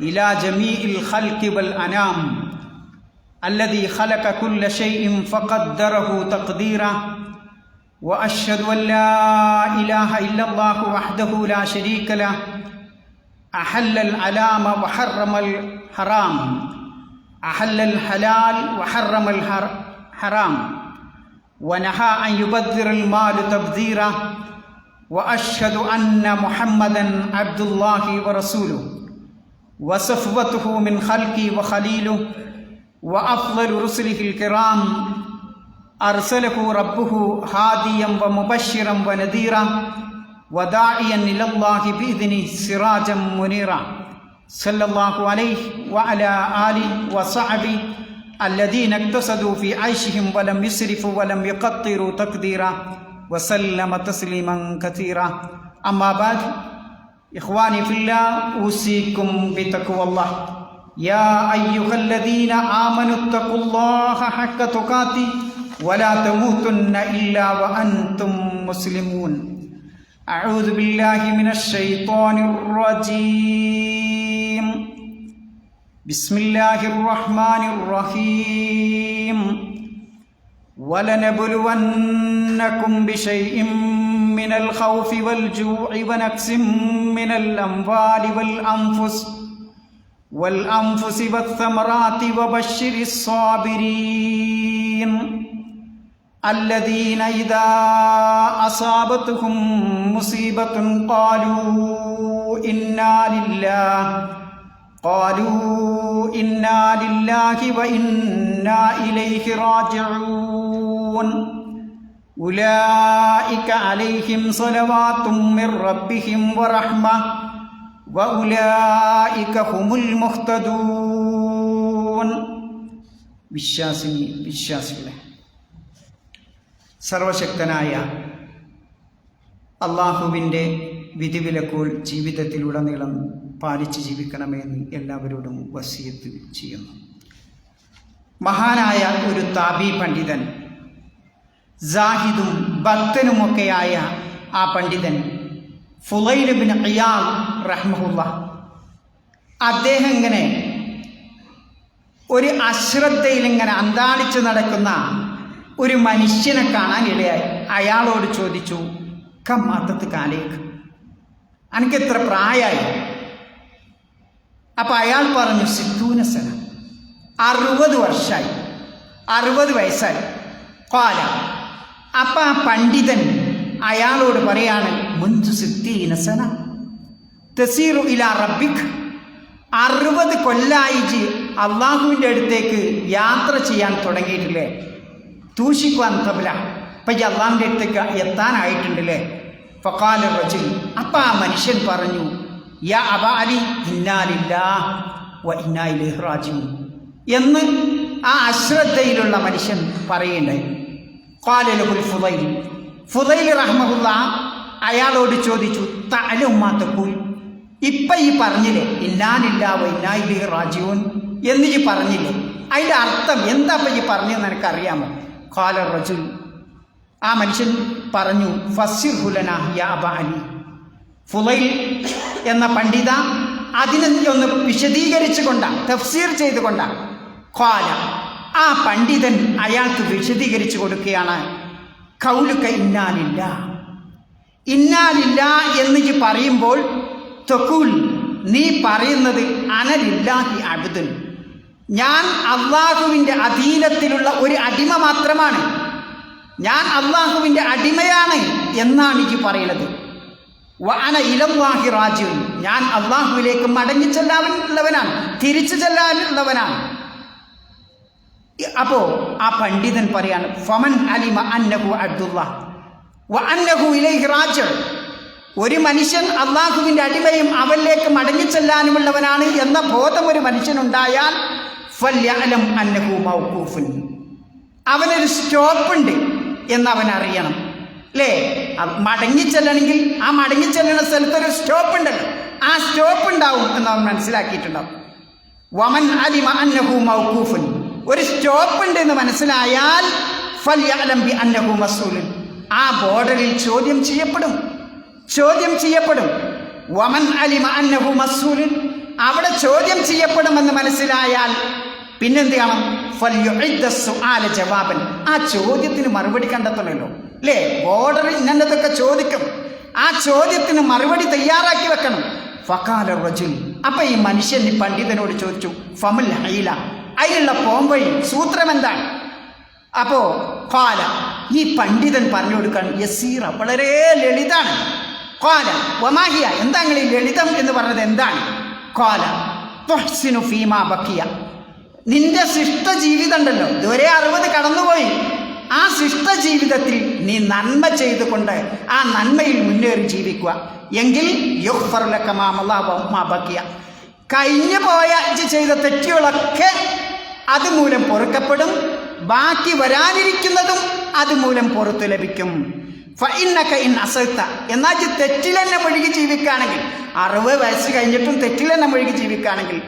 إلى جميع الخلق والأنام الذي خلق كل شيء فقدره تقديرا وأشهد أن لا إله إلا الله وحده لا شريك له أحل العلام وحرم الحرام أحل الحلال وحرم الحرام ونهى أن يبذر المال تبذيرا وأشهد أن محمدا عبد الله ورسوله. وصفوته من خلقي وخليله وأفضل رسله الكرام. أرسله ربه هاديا ومبشرا ونذيرا وداعيا إلى الله بإذنه سراجا منيرا. صلى الله عليه وعلى آله وصحبه الذين اقتصدوا في عيشهم ولم يسرفوا ولم يقطروا تقديرا. وسلم تسليما كثيرا. أما بعد إخواني في الله أوصيكم بتقوى الله يا أيها الذين آمنوا اتقوا الله حق تقاته ولا تموتن إلا وأنتم مسلمون أعوذ بالله من الشيطان الرجيم بسم الله الرحمن الرحيم ولنبلونكم بشيء من الخوف والجوع ونقص من الأموال والأنفس والأنفس والثمرات وبشر الصابرين الذين إذا أصابتهم مصيبة قالوا إنا لله قالوا إنا لله وإنا إليه راجعون ഉലായിക അലൈഹിം സ്വലവാത്തും മിർ റബ്ബിഹിം വറഹ്മ വഉലായിക ഹുമുൽ മുഹ്തദൂൻ. വിശ്വാസിനി വിശ്വാസികളെ സർവശക്തനായ അള്ളാഹുവിന്റെ വിധിവിലക്കോൾ ജീവിതത്തിലുടനീളം പാലിച്ച് ജീവിക്കണമെന്ന് എല്ലാവരോടും വസിയത്ത് ചെയ്യുന്നു. മഹാനായ ഒരു താബി പണ്ഡിതൻ ജാഹിദും ഭക്തനുമൊക്കെയായ ആ പണ്ഡിതൻ ഫുലൈലുബിൻ അയാൾ റഹ്മുല്ല അദ്ദേഹം ഇങ്ങനെ ഒരു അശ്രദ്ധയിൽ ഇങ്ങനെ അന്താളിച്ച് നടക്കുന്ന ഒരു മനുഷ്യനെ കാണാൻ ഇടയായി. അയാളോട് ചോദിച്ചു കമ്മാത്തത്ത് കാലേക്ക്. എനിക്ക് എത്ര പ്രായമായി അപ്പം അയാൾ പറഞ്ഞു സിദ്ധൂനസന അറുപത് വർഷമായി അറുപത് വയസ്സായി. കോല അപ്പം ആ പണ്ഡിതൻ അയാളോട് പറയാണ് മുൻസു സിദ്ധീനസന തസീറു ഇല റബിഖ് അറുപത് കൊല്ലായിച്ച് അള്ളാഹുവിന്റെ അടുത്തേക്ക് യാത്ര ചെയ്യാൻ തുടങ്ങിയിട്ടില്ലേ? തൂഷിക്കുവാൻ തബല അപ്പം ഈ അള്ളാഹിന്റെ അടുത്തേക്ക് എത്താനായിട്ടുണ്ടല്ലേ? ഫക്കാല റജുൽ അപ്പം ആ മനുഷ്യൻ പറഞ്ഞു യാ അബാലി ഇന്നാലില്ല വ ഇന്നായിലെ റാജു എന്ന് ആ അശ്രദ്ധയിലുള്ള മനുഷ്യൻ പറയുണ്ടായി കാലലുൽ ഫുദൈൽ ഫുദൈൽ റഹ്മുല്ല അയാളോട് ചോദിച്ചു തലുമാത്തക്കൂൽ ഇപ്പം ഈ പറഞ്ഞില്ലേ ഇന്നാലില്ല വ റാജീവൻ എന്ന് ഈ പറഞ്ഞില്ലേ? അതിന്റെ അർത്ഥം എന്താ ഇപ്പം ഈ പറഞ്ഞതെന്ന് എനിക്കറിയാമോ കാല റജുൽ. ആ മനുഷ്യൻ പറഞ്ഞു ഫസിർ ഹുലന ഫുലൈൽ എന്ന പണ്ഡിത അതിനെ ഒന്ന് വിശദീകരിച്ചു കൊണ്ടാണ് തഫ്സീർ ചെയ്തുകൊണ്ടാണ് ഖാല ആ പണ്ഡിതൻ അയാൾക്ക് വിശദീകരിച്ചു കൊടുക്കുകയാണ്. കൗലുക്ക ഇന്നാലില്ല. ഇന്നാലില്ല എന്ന് പറയുമ്പോൾ തൊക്കൂൽ നീ പറയുന്നത് അനലില്ലാഹി അബുദുൻ. ഞാൻ അള്ളാഹുവിന്റെ അധീനത്തിലുള്ള ഒരു അടിമ മാത്രമാണ്. ഞാൻ അള്ളാഹുവിന്റെ അടിമയാണ് എന്നാണ് ഈ പറയുന്നത്. വഅന ഇലല്ലാഹി റാജിഉൻ. ഞാൻ അള്ളാഹുവിലേക്ക് മടങ്ങി ചെല്ലാനുള്ളവനാണ് തിരിച്ചു ചെല്ലാനുള്ളവനാണ് അപ്പോ ആ പണ്ഡിതൻ പറയാണ് ഫമൻ അലിമ അന്നഹു അബ്ദുള്ള അന്നഹു ഇലൈഹി റാജി ഒരു മനുഷ്യൻ അള്ളാഹുവിന്റെ അടിമയും അവനിലേക്ക് മടങ്ങിച്ചെല്ലാനുമുള്ളവനാണ് എന്ന ബോധം ഒരു മനുഷ്യനുണ്ടായാൽ മൗഖൂഫുൻ. അവനൊരു സ്റ്റോപ്പുണ്ട് അവൻ അറിയണം. അല്ലേ മടങ്ങിച്ചെല്ലണമെങ്കിൽ ആ മടങ്ങിച്ചെല്ലുന്ന സ്ഥലത്തൊരു സ്റ്റോപ്പ് ഉണ്ടല്ലോ ആ സ്റ്റോപ്പ് ഉണ്ടാവും എന്ന് അവൻ മനസ്സിലാക്കിയിട്ടുണ്ടാവും. വമൻ അലിമ അന്നഹു മൗഖൂഫുൻ. ഒരു സ്റ്റോപ്പ് ഉണ്ട് എന്ന് മനസ്സിലായാൽ ഫല്യാലംബി അന്നഹു മസൂലുൻ. ആ ബോർഡറിൽ ചോദ്യം ചെയ്യപ്പെടും. ചോദ്യം ചെയ്യപ്പെടും. വമൻ അലിമ അന്നഹു മസൂലിൻ. അവിടെ ചോദ്യം ചെയ്യപ്പെടുമെന്ന് മനസ്സിലായാൽ പിന്നെന്ത് ചെയ്യണം ഫല്യുഇദ്ദ സുആല ജവാബൻ. ആ ചോദ്യത്തിന് മറുപടി കണ്ടെത്തണമല്ലോ. അല്ലേ ബോർഡറിൽ ഇന്നതൊക്കെ ചോദിക്കും. ആ ചോദ്യത്തിന് മറുപടി തയ്യാറാക്കി വെക്കണം. ഫക്കാല റജുൽ. അപ്പൊ ഈ മനുഷ്യൻ പണ്ഡിതനോട് ചോദിച്ചു ഫമുൽ ഹൈല. അതിലുള്ള പോംവഴി സൂത്രം എന്താണ് അപ്പോ കാല ഈ പണ്ഡിതൻ പറഞ്ഞു കൊടുക്കാൻ യസീറ വളരെ ലളിതാണ്. കാല വമാഹിയ എന്താണ് ഈ ലളിതം എന്ന് പറഞ്ഞത് എന്താണ്? കാല തുഹ്സിനു ഫീമാ നിന്റെ ശിഷ്ട ജീവിതം ഉണ്ടല്ലോ ഇതുവരെ അറുപത് കടന്നുപോയി. ആ ശിഷ്ട ജീവിതത്തിൽ നീ നന്മ ചെയ്തുകൊണ്ട് ആ നന്മയിൽ മുന്നേറി ജീവിക്കുക. എങ്കിൽ യുഹ്ഫറുലക്ക മാ ബക്കിയ. കഴിഞ്ഞു പോയ ചെയ്ത തെറ്റുകളൊക്കെ അതുമൂലം പൊറുക്കപ്പെടും. ബാക്കി വരാനിരിക്കുന്നതും അതുമൂലം പുറത്തു ലഭിക്കും. ഫഇന്നക ഇൻ അസൽത്ത എന്നാൽ തെറ്റിൽ തന്നെ മുഴുകി ജീവിക്കുകയാണെങ്കിൽ അറുപത് വയസ്സ് കഴിഞ്ഞിട്ടും തെറ്റിൽ തന്നെ മുഴുകി ജീവിക്കുകയാണെങ്കിൽ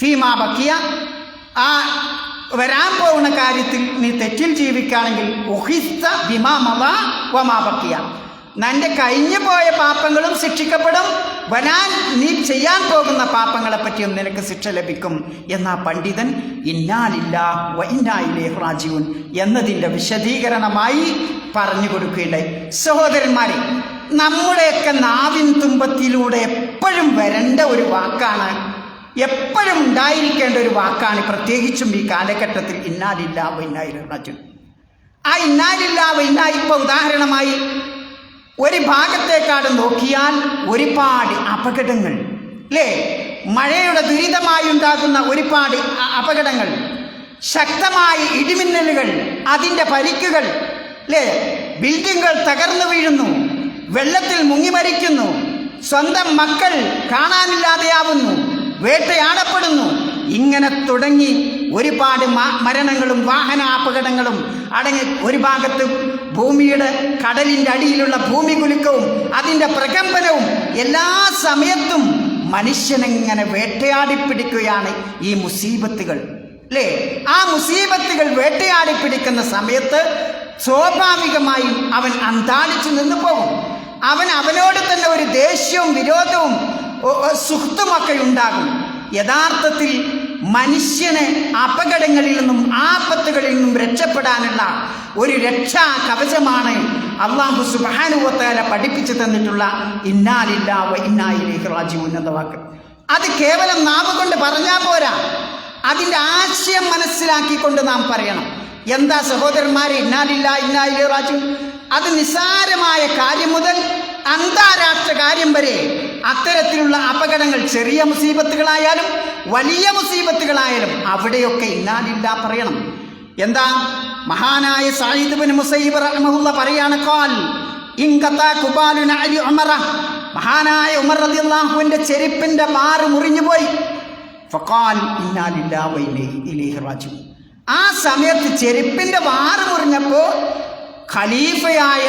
ഫീമാ ബക്കിയ ആ വരാൻ പോകുന്ന കാര്യത്തിൽ നീ തെറ്റിൽ ജീവിക്കുകയാണെങ്കിൽ ഉഹിസ്ത ബിമാ മവ വമാ ബക്കിയ. നിന്റെ കഴിഞ്ഞു പോയ പാപങ്ങളും ശിക്ഷിക്കപ്പെടും. വരാൻ നീ ചെയ്യാൻ പോകുന്ന പാപങ്ങളെ പറ്റിയും നിനക്ക് ശിക്ഷ ലഭിക്കും. എന്നാ പണ്ഡിതൻ ഇന്നാലില്ല വൈനായില്ലേ റാജീവൻ എന്നതിന്റെ വിശദീകരണമായി പറഞ്ഞു കൊടുക്കുകയുണ്ടായി. സഹോദരന്മാരെ നമ്മുടെയൊക്കെ നാവിൻ തുമ്പത്തിലൂടെ എപ്പോഴും വരേണ്ട ഒരു വാക്കാണ് എപ്പോഴും ഉണ്ടായിരിക്കേണ്ട ഒരു വാക്കാണ് പ്രത്യേകിച്ചും ഈ കാലഘട്ടത്തിൽ ഇന്നാലില്ല വൈനായി റാജു ആ ഇന്നാലില്ല വൈനായി ഇപ്പോൾ ഉദാഹരണമായി ഒരു ഭാഗത്തേക്കാട് നോക്കിയാൽ ഒരുപാട് അപകടങ്ങൾ അല്ലേ മഴയുടെ ദുരിതമായി ഉണ്ടാകുന്ന ഒരുപാട് അപകടങ്ങൾ ശക്തമായ ഇടിമിന്നലുകൾ അതിന്റെ പരിക്കുകൾ അല്ലേ ബിൽഡിങ്ങുകൾ തകർന്നു വീഴുന്നു വെള്ളത്തിൽ മുങ്ങി മരിക്കുന്നു സ്വന്തം മക്കൾ കാണാനില്ലാതെയാവുന്നു വേട്ടയാടപ്പെടുന്നു. ഇങ്ങനെ തുടങ്ങി ഒരുപാട് മരണങ്ങളും വാഹന അപകടങ്ങളും അടങ്ങി ഒരു ഭാഗത്ത് ഭൂമിയുടെ കടലിന്റെ അടിയിലുള്ള ഭൂമി കുലുക്കവും അതിന്റെ പ്രകമ്പനവും എല്ലാ സമയത്തും മനുഷ്യനെങ്ങനെ വേട്ടയാടി പിടിക്കുകയാണ് ഈ മുസീബത്തുകൾ. അല്ലേ ആ മുസീബത്തുകൾ വേട്ടയാടി പിടിക്കുന്ന സമയത്ത് സ്വാഭാവികമായും അവൻ അന്താളിച്ചു നിന്ന് പോകും. അവൻ അവനോട് തന്നെ ഒരു ദേഷ്യവും വിരോധവും സുഹൃത്തുമൊക്കെ ഉണ്ടാകും. യഥാർത്ഥത്തിൽ മനുഷ്യനെ അപകടങ്ങളിൽ നിന്നും ആപത്തുകളിൽ നിന്നും രക്ഷപ്പെടാനുള്ള ഒരു രക്ഷാ കവചമാണ് അള്ളാഹു സുബാനുവത്തേല പഠിപ്പിച്ചു തന്നിട്ടുള്ള ഇന്നാലില്ല വ ഇന്നായിലേക്ക് റാജീവൻ എന്ന വാക്ക്. അത് കേവലം നാവ് കൊണ്ട് പറഞ്ഞാൽ പോരാ. അതിന്റെ ആശയം മനസ്സിലാക്കിക്കൊണ്ട് നാം പറയണം. എന്താ സഹോദരന്മാരെ ഇന്നാലില്ല ഇന്നായിലെ റാജു അത് നിസ്സാരമായ കാര്യം മുതൽ അന്താരാഷ്ട്ര കാര്യം വരെ അത്തരത്തിലുള്ള അപകടങ്ങൾ ചെറിയ മുസീബത്തുകളായാലും വലിയ മുസീബത്തുകളായാലും അവിടെയൊക്കെ ഇന്നാലില്ല പറയണം. എന്താ? മഹാനായ സായിദ് ബിൻ മുസൈബ് റഹ്മഹുള്ള പറയാണ് കാൽ ഉമറ. മഹാനായ ഉമർ റളിയല്ലാഹുവിന്റെ ചെരുപ്പിന്റെ മാറ് മുറിഞ്ഞു പോയി. ഇലൈഹി റാജിഊ ആ സമയത്ത് ചെരുപ്പിന്റെ വാറ് മുറിഞ്ഞപ്പോൾ ഖലീഫയായ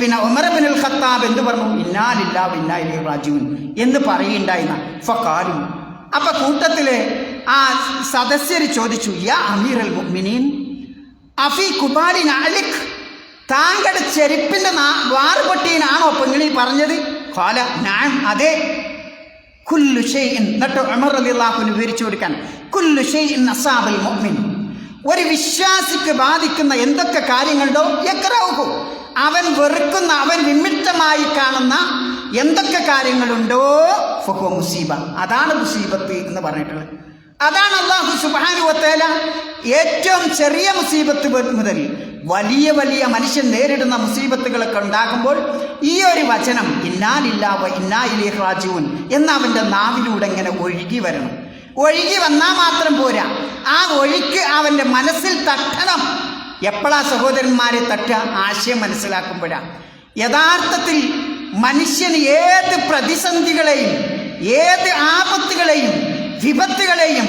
പിന്നെ ഉമർ ബിൻ ഖത്താബ് എന്ത് പറഞ്ഞു? ഇന്നാലില്ല ഇന്നാ ഇലൈഹി റാജിഊൻ എന്ന് പറയുണ്ടായിരുന്ന ഫഖാൽ അപ്പോൾ കൂട്ടത്തിലെ ആ സദസ്യർ ചോദിച്ചു യാ അമീർ അൽ മുഅ്മിനീൻ അഫി കുബാലി നാലിക് താങ്കളുടെ ചെരുപ്പിന്റെ നാ- വാറ് പൊട്ടീനാണോ പെങ്ങളി പറഞ്ഞത്? കോല ഞാൻ അതെ. കുല്ലു ഷെയ്ഇൻ എന്നിട്ട് ഉമർ റളിയല്ലാഹു വിവരിച്ചു കൊടുക്കാൻ. കുല്ലു ഷെയ്ഇൻ അസാബൽ മൊഹ്മിൻ ഒരു വിശ്വാസിക്ക് ബാധിക്കുന്ന എന്തൊക്കെ കാര്യങ്ങളുണ്ടോ? യക്റഹു അവൻ വെറുക്കുന്ന അവൻ വിമിത്തമായി കാണുന്ന എന്തൊക്കെ കാര്യങ്ങളുണ്ടോ? ഫുഹോ മുസീബ. അതാണ് മുസീബത്ത് എന്ന് പറഞ്ഞിട്ടുള്ളത്. അതാണ് അള്ളാഹു സുബാനുവത്തേല ഏറ്റവും ചെറിയ മുസീബത്ത് മുതൽ വലിയ വലിയ മനുഷ്യൻ നേരിടുന്ന മുസീബത്തുകളൊക്കെ ഉണ്ടാകുമ്പോൾ ഈ ഒരു വചനം ഇന്നാലില്ലാവ ഇന്നായിലേ റാജുവൻ എന്ന അവന്റെ നാവിലൂടെ ഇങ്ങനെ ഒഴുകി വരണം. ഒഴുകി വന്നാൽ മാത്രം പോരാ. ആ ഒഴുക്ക് അവന്റെ മനസ്സിൽ തട്ടണം. എപ്പോഴാ സഹോദരന്മാരെ തട്ടുക? ആശയം മനസ്സിലാക്കുമ്പോഴാ. യഥാർത്ഥത്തിൽ മനുഷ്യന് ഏത് പ്രതിസന്ധികളെയും ഏത് ആപത്തുകളെയും വിപത്തുകളെയും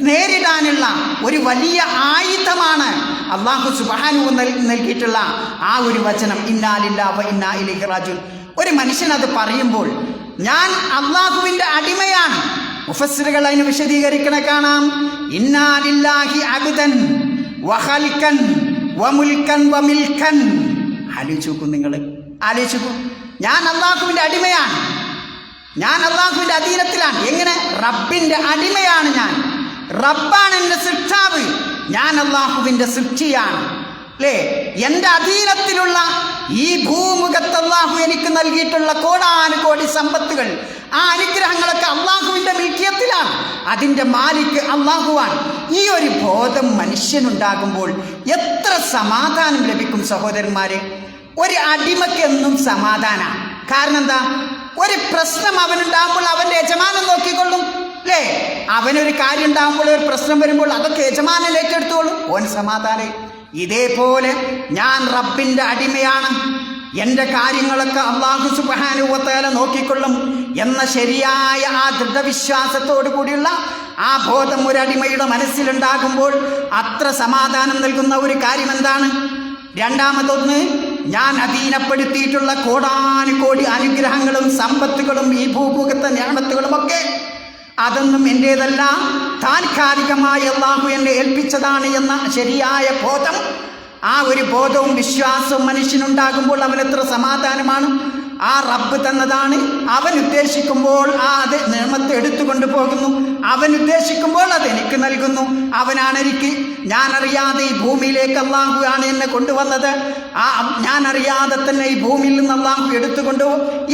നേരിടാനുള്ള ഒരു വലിയ ആയുധമാണ് അള്ളാഹു സുബാനു നൽകിയിട്ടുള്ള ആ ഒരു വചനം. ഇന്നാലില്ല വ ഇന്നാ ഇലൈഹി റാജിഊൻ. ഒരു മനുഷ്യൻ അത് പറയുമ്പോൾ ഞാൻ അള്ളാഹുവിന്റെ അടിമയാണ്. മുഫസ്സിറുകൾ അതിന് വിശദീകരിക്കണ കാണാം. ഇന്നാലില്ലാഹി അബുദൻ വഹൽക്കൻ വമുൽക്കൻ വമിൽക്കൻ ആലോചിച്ചു നോക്കൂ നിങ്ങൾ. ആലോചിച്ചു ഞാൻ അള്ളാഹുവിന്റെ അടിമയാണ്. ഞാൻ അള്ളാഹുവിന്റെ അധീനത്തിലാണ്. എങ്ങനെ? റബ്ബിന്റെ അടിമയാണ് ഞാൻ. റബ്ബാണ് എന്റെ സൃഷ്ടാവ് ഞാൻ അള്ളാഹുവിന്റെ സൃഷ്ടിയാണ് അല്ലേ? എന്റെ അധീനത്തിലുള്ള ഈ ഭൂമുഖത്ത് അള്ളാഹു എനിക്ക് നൽകിയിട്ടുള്ള കോടാനുകോടി സമ്പത്തുകൾ ആ അനുഗ്രഹങ്ങളൊക്കെ അള്ളാഹുവിന്റെ മിൽക്കിയത്തിലാണ്. അതിന്റെ മാലിക്ക് അള്ളാഹുവാണ്. ഈ ഒരു ബോധം മനുഷ്യനുണ്ടാകുമ്പോൾ എത്ര സമാധാനം ലഭിക്കും സഹോദരന്മാരെ? ഒരു അടിമയ്ക്ക് എന്നും സമാധാനമാണ് കാരണം എന്താ? ഒരു പ്രശ്നം അവനുണ്ടാകുമ്പോൾ അവന്റെ യജമാനൻ നോക്കിക്കൊള്ളും അല്ലേ? അവനൊരു കാര്യം ഉണ്ടാകുമ്പോൾ ഒരു പ്രശ്നം വരുമ്പോൾ അതൊക്കെ യജമാനൻ ഏറ്റെടുത്തോളും. ഓൻ സമാധാനം. ഇതേപോലെ ഞാൻ റബ്ബിന്റെ അടിമയാണ്. എന്റെ കാര്യങ്ങളൊക്കെ അള്ളാഹു സുബാനുവത്തേല നോക്കിക്കൊള്ളും എന്ന ശരിയായ ആ ദൃഢവിശ്വാസത്തോടു കൂടിയുള്ള ആ ബോധം ഒരു അടിമയുടെ മനസ്സിലുണ്ടാകുമ്പോൾ അത്ര സമാധാനം നൽകുന്ന ഒരു കാര്യം എന്താണ് രണ്ടാമതൊന്ന് ഞാൻ അധീനപ്പെടുത്തിയിട്ടുള്ള കോടാനുകോടി അനുഗ്രഹങ്ങളും സമ്പത്തുകളും ഈ ഭൂമുഖത്തെ ഞാമത്തുകളും ഒക്കെ അതൊന്നും എന്റേതല്ല താൽക്കാലികമായി അള്ളാഹു എന്നെ ഏൽപ്പിച്ചതാണ് എന്ന ശരിയായ ബോധം. ആ ഒരു ബോധവും വിശ്വാസവും മനുഷ്യനുണ്ടാകുമ്പോൾ അവനെത്ര സമാധാനമാണ്. ആ റബ്ബ് തന്നതാണ്. അവൻ ഉദ്ദേശിക്കുമ്പോൾ ആ അത് നിയമത്തെ എടുത്തുകൊണ്ട് പോകുന്നു. അവൻ ഉദ്ദേശിക്കുമ്പോൾ അത് എനിക്ക് നൽകുന്നു. അവനാണ് എനിക്ക് ഞാൻ അറിയാതെ ഈ ഭൂമിയിലേക്ക് അള്ളാഹു ആണ് എന്നെ കൊണ്ടുവന്നത്. ആ ഞാൻ അറിയാതെ തന്നെ ഈ ഭൂമിയിൽ നിന്ന് അള്ളാഹു എടുത്തുകൊണ്ടു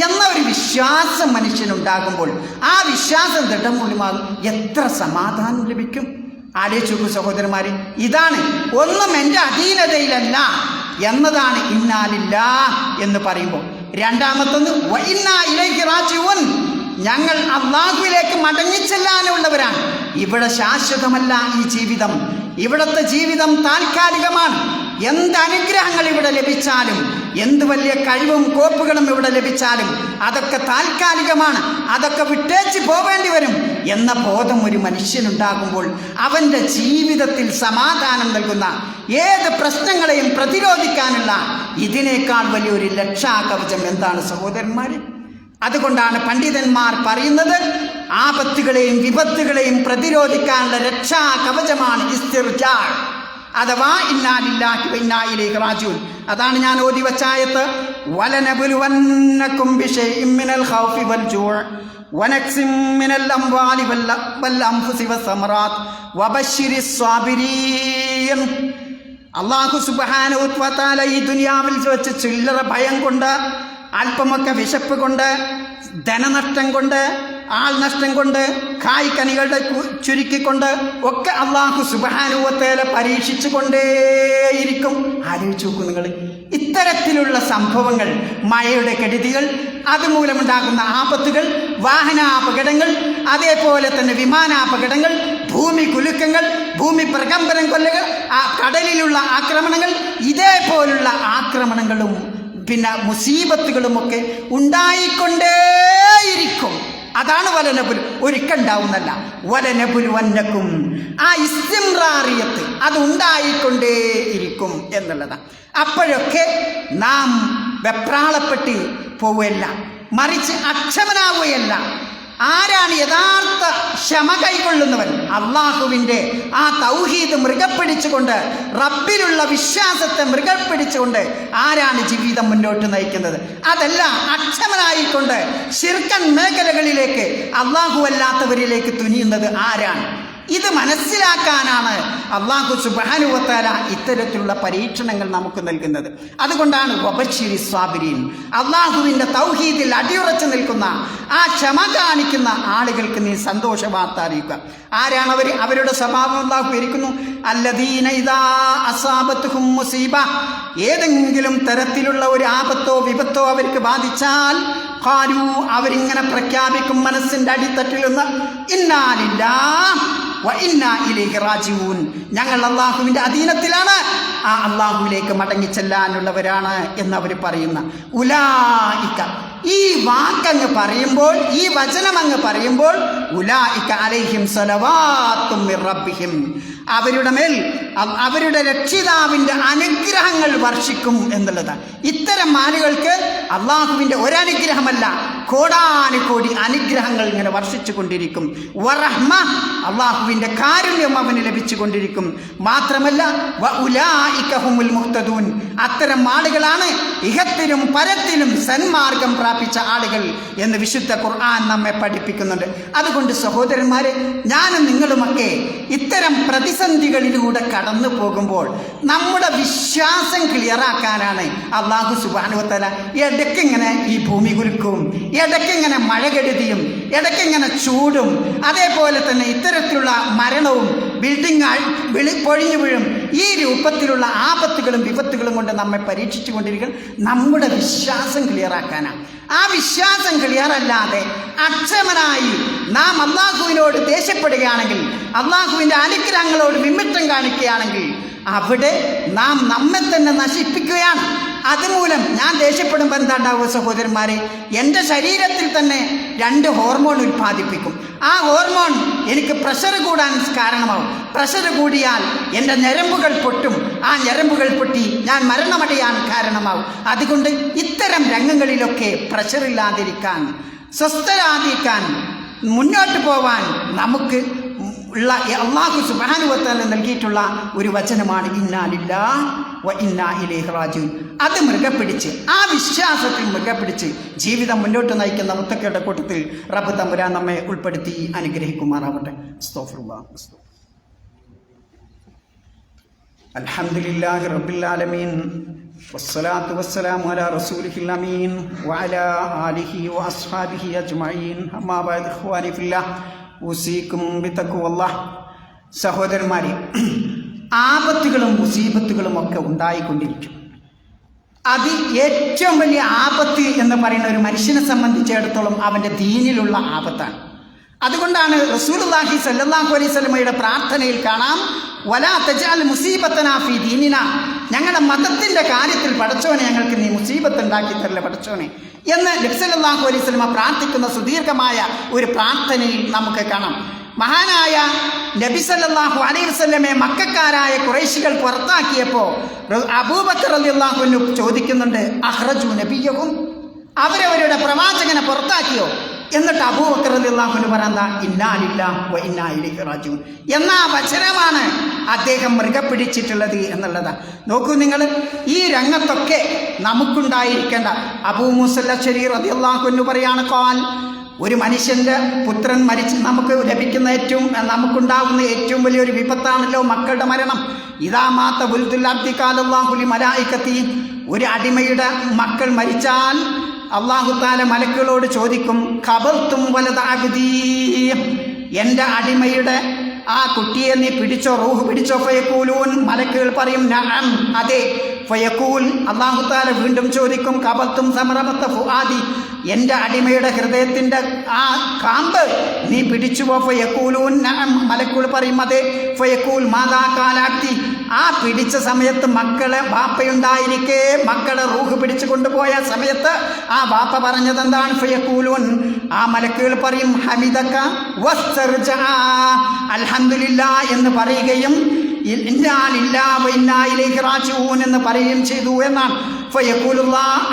എന്ന ഒരു വിശ്വാസം മനുഷ്യനുണ്ടാകുമ്പോൾ ആ വിശ്വാസം ദൃഢം മൂലമാകും എത്ര സമാധാനം ലഭിക്കും? ആലോചിച്ചു സഹോദരന്മാരെ ഇതാണ് ഒന്നും എന്റെ അധീനതയിലല്ല എന്നതാണ് ഇന്നാലില്ല എന്ന് പറയുമ്പോൾ. രണ്ടാമത്തൊന്ന് വൈന്നാ ഇലേക്ക് റാജിവുൻ ഞങ്ങൾ അള്ളാഹുവിലേക്ക് മടങ്ങിച്ചെല്ലാനുള്ളവരാണ് ഇവിടെ ശാശ്വതമല്ല ഈ ജീവിതം. ഇവിടുത്തെ ജീവിതം താൽക്കാലികമാണ്. എന്ത് അനുഗ്രഹങ്ങൾ ഇവിടെ ലഭിച്ചാലും എന്ത് വലിയ കഴിവും കോപ്പുകളും ഇവിടെ ലഭിച്ചാലും അതൊക്കെ താൽക്കാലികമാണ്. അതൊക്കെ വിട്ടേച്ച് പോവേണ്ടി വരും. എന്ന ബോധം ഒരു മനുഷ്യനുണ്ടാകുമ്പോൾ അവന്റെ ജീവിതത്തിൽ സമാധാനം നൽകുന്ന ഏത് പ്രശ്നങ്ങളെയും പ്രതിരോധിക്കാനുള്ള ഇതിനേക്കാൾ വലിയൊരു ലക്ഷാകവചം എന്താണ് സഹോദരന്മാർ അതുകൊണ്ടാണ് പണ്ഡിതന്മാർ പറയുന്നത് ആപത്തുകളെയും വിപത്തുകളെയും പ്രതിരോധിക്കാനുള്ള രക്ഷാകവചമാണ് ഇസ്തിർജാൾ. അഥവാ ഇന്നാലില്ലാഹി ഇന്നായിലേക്ക് റാജൂൻ അതാണ് ഞാൻ ഓതി വച്ചായത്ത് വലനബുലുവന്നക്കും ഈ ദുനിയാവിൽ വെച്ച് ചില്ലറ ഭയം കൊണ്ട് അല്പമൊക്കെ വിശപ്പ് കൊണ്ട് ധനനഷ്ടം കൊണ്ട് ആൾ നഷ്ടം കൊണ്ട് കായ്ക്കനികളുടെ ചുരുക്കിക്കൊണ്ട് ഒക്കെ അള്ളാഹു സുബാനുവത്തേല പരീക്ഷിച്ചു കൊണ്ടേയിരിക്കും. ആലോചിച്ച് നോക്കൂ നിങ്ങൾ ഇത്തരത്തിലുള്ള സംഭവങ്ങൾ മഴയുടെ കെടുതികൾ അതുമൂലമുണ്ടാകുന്ന ആപത്തുകൾ വാഹനാപകടങ്ങൾ അതേപോലെ തന്നെ വിമാനാപകടങ്ങൾ ഭൂമി കുലുക്കങ്ങൾ ഭൂമി പ്രകമ്പനം കൊല്ലുകൾ ആ കടലിലുള്ള ആക്രമണങ്ങൾ ഇതേപോലുള്ള ആക്രമണങ്ങളും പിന്നെ മുസീബത്തുകളുമൊക്കെ ഉണ്ടായിക്കൊണ്ടേയിരിക്കും. അതാണ് വലനപുൽ. ഒരിക്കലുണ്ടാവുന്നല്ല വലനപുൽ വന്നക്കും. ആ ഇസ്തിമ്രാറിയത്ത് അത് ഉണ്ടായിക്കൊണ്ടേയിരിക്കും എന്നുള്ളതാണ് അപ്പോഴൊക്കെ നാം വെപ്രാളപ്പെട്ട് പോവുകയല്ല. മറിച്ച് അക്ഷമനാവുകയല്ല. ആരാണ് യഥാർത്ഥ ക്ഷമ കൈക്കൊള്ളുന്നവൻ? അള്ളാഹുവിന്റെ ആ തൗഹീദ് മൃഗപ്പിടിച്ചുകൊണ്ട് റബ്ബിലുള്ള വിശ്വാസത്തെ മൃഗപ്പിടിച്ചുകൊണ്ട് ആരാണ് ജീവിതം മുന്നോട്ട് നയിക്കുന്നത്? അതല്ല അക്ഷമനായിക്കൊണ്ട് ശിർക്കൻ മേഖലകളിലേക്ക് അള്ളാഹു അല്ലാത്തവരിലേക്ക് തുനിയുന്നത് ആരാണ്? ഇത് മനസ്സിലാക്കാനാണ് അള്ളാഹു സുബാനുവത്താല ഇത്തരത്തിലുള്ള പരീക്ഷണങ്ങൾ നമുക്ക് നൽകുന്നത്. അതുകൊണ്ടാണ് വബശ്ശിരി സ്വാബിരീൻ അള്ളാഹുവിന്റെ തൗഹീദിൽ അടിയുറച്ചു നിൽക്കുന്ന ആ ക്ഷമ കാണിക്കുന്ന ആളുകൾക്ക് നീ സന്തോഷ വാർത്ത അറിയിക്കുക ആരാണ് അവർ? അവരുടെ സ്വഭാവം അള്ളാഹു ഇരിക്കുന്നു അല്ലദീന ഏതെങ്കിലും തരത്തിലുള്ള ഒരു ആപത്തോ വിപത്തോ അവർക്ക് ബാധിച്ചാൽ ഖാലു അവരിങ്ങനെ പ്രഖ്യാപിക്കും മനസ്സിന്റെ അടിത്തട്ടിൽ നിന്ന്. ഇന്നാലില്ല റാജിഊൻ. ഞങ്ങൾ അള്ളാഹുവിന്റെ അധീനത്തിലാണ്. ആ അള്ളാഹുവിലേക്ക് മടങ്ങിച്ചെല്ലാനുള്ളവരാണ് എന്ന് അവർ പറയുന്ന. ഉലായിക്ക ഈ വാക്കങ്ങ് പറയുമ്പോൾ ഈ വചനം അങ്ങ് പറയുമ്പോൾ ഉലായിക്ക അലൈഹിം സലവാത്തും റബ്ബിഹിം. അവരുടെ മേൽ അവരുടെ രക്ഷിതാവിന്റെ അനുഗ്രഹങ്ങൾ വർഷിക്കും എന്നുള്ളതാണ്. ഇത്തരം ആളുകൾക്ക് അള്ളാഹുവിന്റെ ഒരനുഗ്രഹമല്ല കോടാനുകോടി അനുഗ്രഹങ്ങൾ ഇങ്ങനെ വർഷിച്ചു കൊണ്ടിരിക്കും. വറഹ്മ അള്ളാഹുവിന്റെ കാരുണ്യം അവന് ലഭിച്ചുകൊണ്ടിരിക്കും മാത്രമല്ല വ മുഹ്തദൂൻ. അത്തരം ആളുകളാണ് ഇഹത്തിലും പരത്തിലും സന്മാർഗം പ്രാപിച്ച ആളുകൾ എന്ന് വിശുദ്ധ ഖുർആൻ നമ്മെ പഠിപ്പിക്കുന്നുണ്ട്. അതുകൊണ്ട് സഹോദരന്മാരെ ഞാനും നിങ്ങളുമൊക്കെ ഇത്തരം പ്രതിസന്ധികളിലൂടെ കടന്നു പോകുമ്പോൾ നമ്മുടെ വിശ്വാസം ക്ലിയറാക്കാനാണ് അള്ളാഹു സുബാനുവത്തല ഇടയ്ക്കിങ്ങനെ ഈ ഭൂമി കുലുക്കും ഇടയ്ക്കിങ്ങനെ മഴകെടുതിയും ഇടയ്ക്കിങ്ങനെ ചൂടും അതേപോലെ തന്നെ ഇത്തരത്തിലുള്ള മരണവും ബിൽഡിംഗ് വിളി പൊഴിഞ്ഞു വീഴും ഈ രൂപത്തിലുള്ള ആപത്തുകളും വിപത്തുകളും കൊണ്ട് നമ്മെ പരീക്ഷിച്ചു കൊണ്ടിരിക്കണം നമ്മുടെ വിശ്വാസം ക്ലിയറാക്കാനാണ് ആ വിശ്വാസം ക്ലിയറല്ലാതെ അക്ഷമനായി നാം അള്ളാഹുവിനോട് ദേഷ്യപ്പെടുകയാണെങ്കിൽ അള്ളാഹുവിന്റെ അനുഗ്രഹങ്ങളോട് വിമിത്തം കാണിക്കുകയാണെങ്കിൽ അവിടെ നാം നമ്മെ തന്നെ നശിപ്പിക്കുകയാണ്. അതുമൂലം ഞാൻ ദേഷ്യപ്പെടുമ്പോൾ എന്താ ഉണ്ടാവുക സഹോദരന്മാരെ? എന്റെ ശരീരത്തിൽ തന്നെ രണ്ട് ഹോർമോൺ ഉൽപ്പാദിപ്പിക്കും. ആ ഹോർമോൺ എനിക്ക് പ്രഷർ കൂടാൻ കാരണമാവും. പ്രഷർ കൂടിയാൽ എന്റെ ഞരമ്പുകൾ പൊട്ടും. ആ ഞരമ്പുകൾ പൊട്ടി ഞാൻ മരണമടയാൻ കാരണമാവും. അതുകൊണ്ട് ഇത്തരം രംഗങ്ങളിലൊക്കെ പ്രഷറില്ലാതിരിക്കാൻ സ്വസ്ഥരാതിരിക്കാൻ മുന്നോട്ട് പോവാൻ നമുക്ക് ഉള്ള അള്ളാഹു സുബാനുവത്താല നൽകിയിട്ടുള്ള ഒരു വചനമാണ് ഇന്നാലില്ല വ ഇന്നാ ഇലേഹ് റാജു അത് മൃഗപ്പിടിച്ച് ആ വിശ്വാസത്തിൽ മൃഗപ്പിടിച്ച് ജീവിതം മുന്നോട്ട് നയിക്കുന്ന മുത്തക്കയുടെ കൂട്ടത്തിൽ റബ്ബ് തമ്പുരാൻ നമ്മെ ഉൾപ്പെടുത്തി അനുഗ്രഹിക്കുമാറാവട്ടെ. സ്തോഫറുല്ലാ അൽഹംദുലില്ലാഹി റബ്ബിൽ ആലമീൻ. വസ്സലാത്തു വസ്സലാമു അലാ റസൂലിഹിൽ അമീൻ. വഅലാ ആലിഹി വഅസ്ഹാബിഹി അജ്മഈൻ. അമ്മാ ബഅദ് ഇഖ്വാനി ഫില്ലാഹ്. ഉസീക്കും ബിത്തഖ്വല്ലാഹ് സഹോദരന്മാരെ ആപത്തുകളും മുസീബത്തുകളും ഒക്കെ ഉണ്ടായിക്കൊണ്ടിരിക്കും. അത് ഏറ്റവും വലിയ ആപത്ത് എന്ന് പറയുന്ന ഒരു മനുഷ്യനെ സംബന്ധിച്ചിടത്തോളം അവന്റെ ദീനിലുള്ള ആപത്താണ്. അതുകൊണ്ടാണ് റസൂലുള്ളാഹി സല്ലല്ലാഹു അലൈഹി സ്വലമയുടെ പ്രാർത്ഥനയിൽ കാണാം വലാ തജാൽ മുസീബത്തനാഫി ദീനിന. ഞങ്ങളുടെ മതത്തിന്റെ കാര്യത്തിൽ പഠിച്ചോനെ ഞങ്ങൾക്ക് നീ മുസീബത്ത് ഉണ്ടാക്കി തരില്ല പടച്ചോനെ എന്ന് നബ്സല്ലാഹു അലൈഹി സ്വലമ പ്രാർത്ഥിക്കുന്ന സുദീർഘമായ ഒരു പ്രാർത്ഥനയിൽ നമുക്ക് കാണാം. മഹാനായ നബി സല്ലല്ലാഹു അലൈഹി വസ്ലമെ മക്കാരായ കുറേശികൾ പുറത്താക്കിയപ്പോൾ അബൂബക്കർ റളിയല്ലാഹു ചോദിക്കുന്നുണ്ട് അഹ്റജു നബിയഹും? അവരവരുടെ പ്രവാചകനെ പുറത്താക്കിയോ? എന്നിട്ട് അബൂബക്കർ റളിയല്ലാഹു പറയുന്ന ഇന്നാലില്ല വ ഇന്നാ ഇലൈഹി റാജിഊൻ. എന്ന വചനമാണ് അദ്ദേഹം മൃഗപ്പിടിച്ചിട്ടുള്ളത് എന്നുള്ളതാണ് നോക്കൂ നിങ്ങൾ ഈ രംഗത്തൊക്കെ നമുക്കുണ്ടായിരിക്കേണ്ട അബൂ മുസല്ല ശരീർ റളിയല്ലാഹു അൻഹു പറയാണ് കോൽ ഒരു മനുഷ്യന്റെ പുത്രൻ മരിച്ച് നമുക്ക് ലഭിക്കുന്ന ഏറ്റവും നമുക്കുണ്ടാകുന്ന ഏറ്റവും വലിയൊരു വിപത്താണല്ലോ മക്കളുടെ മരണം. ഇതാ മാത്ത ബുൽദുല്ലാബ്ദിക്കാലല്ലാഹുലി മലായിക്കത്തി ഒരു അടിമയുടെ മക്കൾ മരിച്ചാൽ അള്ളാഹുത്താല മലക്കുകളോട് ചോദിക്കും ഖബർത്തും വലതാകുതീ എന്റെ അടിമയുടെ ആ കുട്ടിയെ നീ പിടിച്ചോ റൂഹ് പിടിച്ചോ ഫയക്കൂലൂൻ മലക്കുകൾ പറയും നഅം അതെ ഫയക്കൂൽ അള്ളാഹുത്താല വീണ്ടും ചോദിക്കും കബത്തും സമരമത്ത ഫുആദി? എന്റെ അടിമയുടെ ഹൃദയത്തിന്റെ ആ കാമ്പ് നീ പിടിച്ചുവോ ഫയക്കൂലൂൻ നഅം മലക്കുകൾ പറയും അതെ ഫയക്കൂൽ മാതാ കാലാക്തി ആ പിടിച്ച സമയത്ത് മക്കളെ ബാപ്പയുണ്ടായിരിക്കെ മക്കളെ റൂഹ് പിടിച്ചു കൊണ്ടുപോയ സമയത്ത് ആ ബാപ്പ പറഞ്ഞത് എന്താണ് ഫയക്കൂലൂൻ ആ മലക്കുകൾ പറയും ഹമിദക്ക അൽഹന്ദില്ല എന്ന് പറയുകയും എന്ന് പറയുകയും ചെയ്തു എന്നാണ്.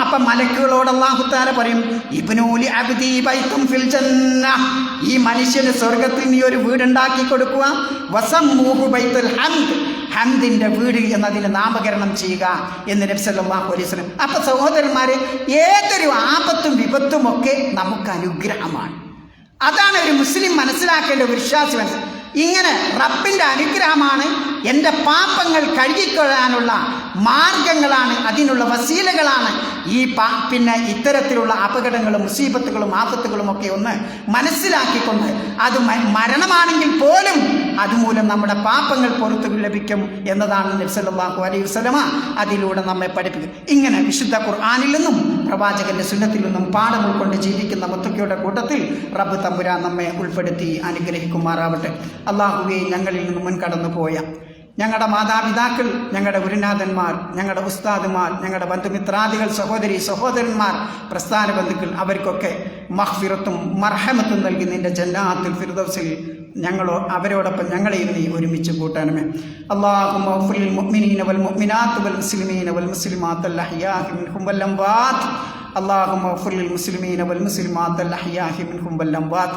അപ്പൊ മലക്കുകളോട് അള്ളാഹുത്താല പറയും അബ്ദി ഈ മനുഷ്യന് സ്വർഗത്തിൽ നീ ഒരു വീടുണ്ടാക്കി കൊടുക്കുക. വസമ്മൂഹു ബൈത്തുൽ ഹംദ്. ഹംദിന്റെ വീട് എന്നതിന് നാമകരണം ചെയ്യുക എന്ന് നബ്സല്ലാഹു അലൈഹി സ്വലം അപ്പം സഹോദരന്മാരെ ഏതൊരു ആപത്തും വിപത്തും ഒക്കെ നമുക്ക് അനുഗ്രഹമാണ്. അതാണ് ഒരു മുസ്ലിം മനസ്സിലാക്കേണ്ട ഒരു വിശ്വാസി. ഇങ്ങനെ റബ്ബിന്റെ അനുഗ്രഹമാണ് എന്റെ പാപ്പങ്ങൾ കഴുകിക്കൊള്ളാനുള്ള മാർഗങ്ങളാണ് അതിനുള്ള വസീലകളാണ്. ഈ പാ പിന്നെ ഇത്തരത്തിലുള്ള അപകടങ്ങളും മുസീബത്തുകളും ആപത്തുകളും ഒക്കെ ഒന്ന് മനസ്സിലാക്കിക്കൊണ്ട് അത് മരണമാണെങ്കിൽ പോലും അതുമൂലം നമ്മുടെ പാപങ്ങൾ പുറത്തു ലഭിക്കും എന്നതാണ് നബ്സല്ലാഹു അലൈഹി വസല്ലമ അതിലൂടെ നമ്മെ പഠിപ്പിക്കും ഇങ്ങനെ വിശുദ്ധ ഖുർആാനിൽ നിന്നും പ്രവാചകന്റെ സുന്നത്തിൽ നിന്നും പാഠം ഉൾക്കൊണ്ട് ജീവിക്കുന്ന മുത്തക്കയുടെ കൂട്ടത്തിൽ റബ്ബ് തമ്പുരാൻ നമ്മെ ഉൾപ്പെടുത്തി അനുഗ്രഹിക്കുമാറാവട്ടെ. അള്ളാഹുവെ ഞങ്ങളിൽ നിന്ന് മുൻകടന്നു പോയ ഞങ്ങളുടെ മാതാപിതാക്കൾ ഞങ്ങളുടെ ഗുരുനാഥന്മാർ ഞങ്ങളുടെ ഉസ്താദുമാർ ഞങ്ങളുടെ ബന്ധുമിത്രാദികൾ സഹോദരി സഹോദരന്മാർ പ്രസ്ഥാന ബന്ധുക്കൾ അവർക്കൊക്കെ മഹ്ഫിറത്തും മർഹമത്തും നൽകി നിന്റെ ജന്നാത്തിൽ ഫിർദൗസിൽ ഞങ്ങളോ അവരോടൊപ്പം ഞങ്ങളെയും നീ ഒരുമിച്ച് കൂട്ടാനുമേ അള്ളാഹും മുഅ്മിനീന വൽ മുഅ്മിനാത്ത് വൽ മുസ്ലിമീന വൽ മുസ്ലിമാത്ത് അൽ അഹ്യാഹി മിൻഹും വൽ അംവാത്ത് اللهم اغفر للمسلمين والمسلمات الأحياء منهم والأموات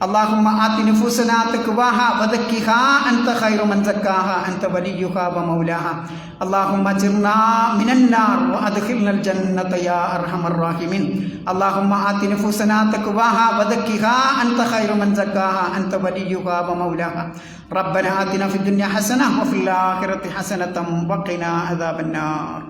اللهم آت نفوسنا تقواها وزكها أنت خير من زكاها أنت وليها ومولاها اللهم اجرنا من النار وأدخلنا الجنة يا أرحم الراحمين اللهم آت نفوسنا تقواها وزكها أنت خير من زكاها أنت وليها ومولاها ربنا آتنا في الدنيا حسنة وفي الآخرة حسنة وقنا عذاب النار